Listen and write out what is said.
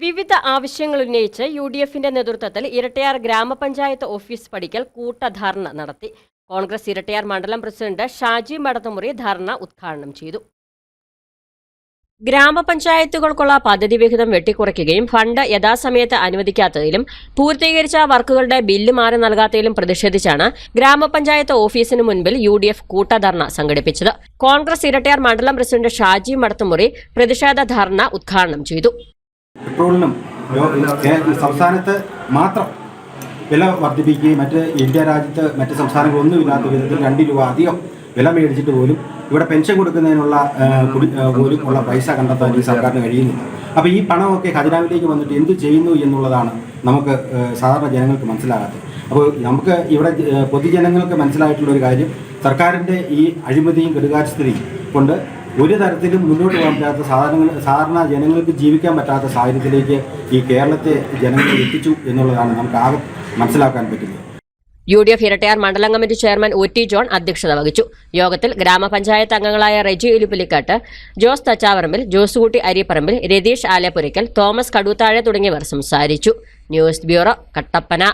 വിവിധ ആവശ്യങ്ങൾ ഉന്നയിച്ച് യു ഡി എഫിന്റെ നേതൃത്വത്തിൽ ഇരട്ടയാർ ഗ്രാമപഞ്ചായത്ത് ഓഫീസ് പടിക്കൽ കൂട്ടധാരണ നടത്തി. കോൺഗ്രസ് ഇരട്ടയാർ മണ്ഡലം പ്രസിഡന്റ് ഷാജി മടത്തമുറി ധർണ ഉദ്ഘാടനം ചെയ്തു. ഗ്രാമപഞ്ചായത്തുകൾക്കുള്ള പദ്ധതി വിഹിതം വെട്ടിക്കുറയ്ക്കുകയും ഫണ്ട് യഥാസമയത്ത് അനുവദിക്കാത്തതിലും പൂർത്തീകരിച്ച വർക്കുകളുടെ ബില്ല് മാറി നൽകാത്തതിലും പ്രതിഷേധിച്ചാണ് ഗ്രാമപഞ്ചായത്ത് ഓഫീസിന് മുൻപിൽ യു ഡി എഫ് കൂട്ടധർണ സംഘടിപ്പിച്ചത്. കോൺഗ്രസ് ഇരട്ടയാർ മണ്ഡലം പ്രസിഡന്റ് ഷാജി മടത്തമുറി പ്രതിഷേധ ധർണ ഉദ്ഘാടനം ചെയ്തു. പെട്രോളിനും സംസ്ഥാനത്ത് മാത്രം വില വർദ്ധിപ്പിക്കുകയും മറ്റ് ഇന്ത്യ രാജ്യത്ത് മറ്റ് സംസ്ഥാനങ്ങളൊന്നും ഇല്ലാത്ത വിധത്തിൽ രണ്ട് രൂപ അധികം വില മേടിച്ചിട്ട് പോലും ഇവിടെ പെൻഷൻ കൊടുക്കുന്നതിനുള്ള പോലും ഉള്ള പൈസ കണ്ടെത്താൻ ഈ സർക്കാരിന് കഴിയുന്നില്ല. അപ്പോൾ ഈ പണമൊക്കെ ഖജനാവിലേക്ക് വന്നിട്ട് എന്ത് ചെയ്യുന്നു എന്നുള്ളതാണ് നമുക്ക് സാധാരണ ജനങ്ങൾക്ക് മനസ്സിലാകാത്തത്. അപ്പോൾ നമുക്ക് ഇവിടെ പൊതുജനങ്ങൾക്ക് മനസ്സിലായിട്ടുള്ള ഒരു കാര്യം സർക്കാരിന്റെ ഈ അഴിമതിയും കെടുകാര്യസ്ഥിതിയും കൊണ്ട് ഒരു തരത്തിലും മുന്നോട്ട് പോകാൻ പറ്റാത്ത സാധാരണ സാധാരണ ജനങ്ങൾക്ക് ജീവിക്കാൻ പറ്റാത്ത സാഹചര്യത്തിലേക്ക് ഈ കേരളത്തെ ജനങ്ങൾ എത്തിച്ചു എന്നുള്ളതാണ് നമുക്ക് ആകെ മനസ്സിലാക്കാൻ പറ്റുന്നത്. യു ഡി എഫ് ഇരട്ടയാർ മണ്ഡലം committee chairman O T John അധ്യക്ഷത വഹിച്ചു. യോഗത്തിൽ ഗ്രാമപഞ്ചായത്ത് അംഗങ്ങളായ റെജി എലിപ്പുലിക്കാട്ട് ജോസ് തച്ചാവറമ്പിൽ ജോസുകുട്ടി അരിപ്പറമ്പിൽ രതീഷ് ആലപ്പുരയ്ക്കൽ തോമസ് കടുത്താഴെ തുടങ്ങിയവർ സംസാരിച്ചു. News bureau Kattappana.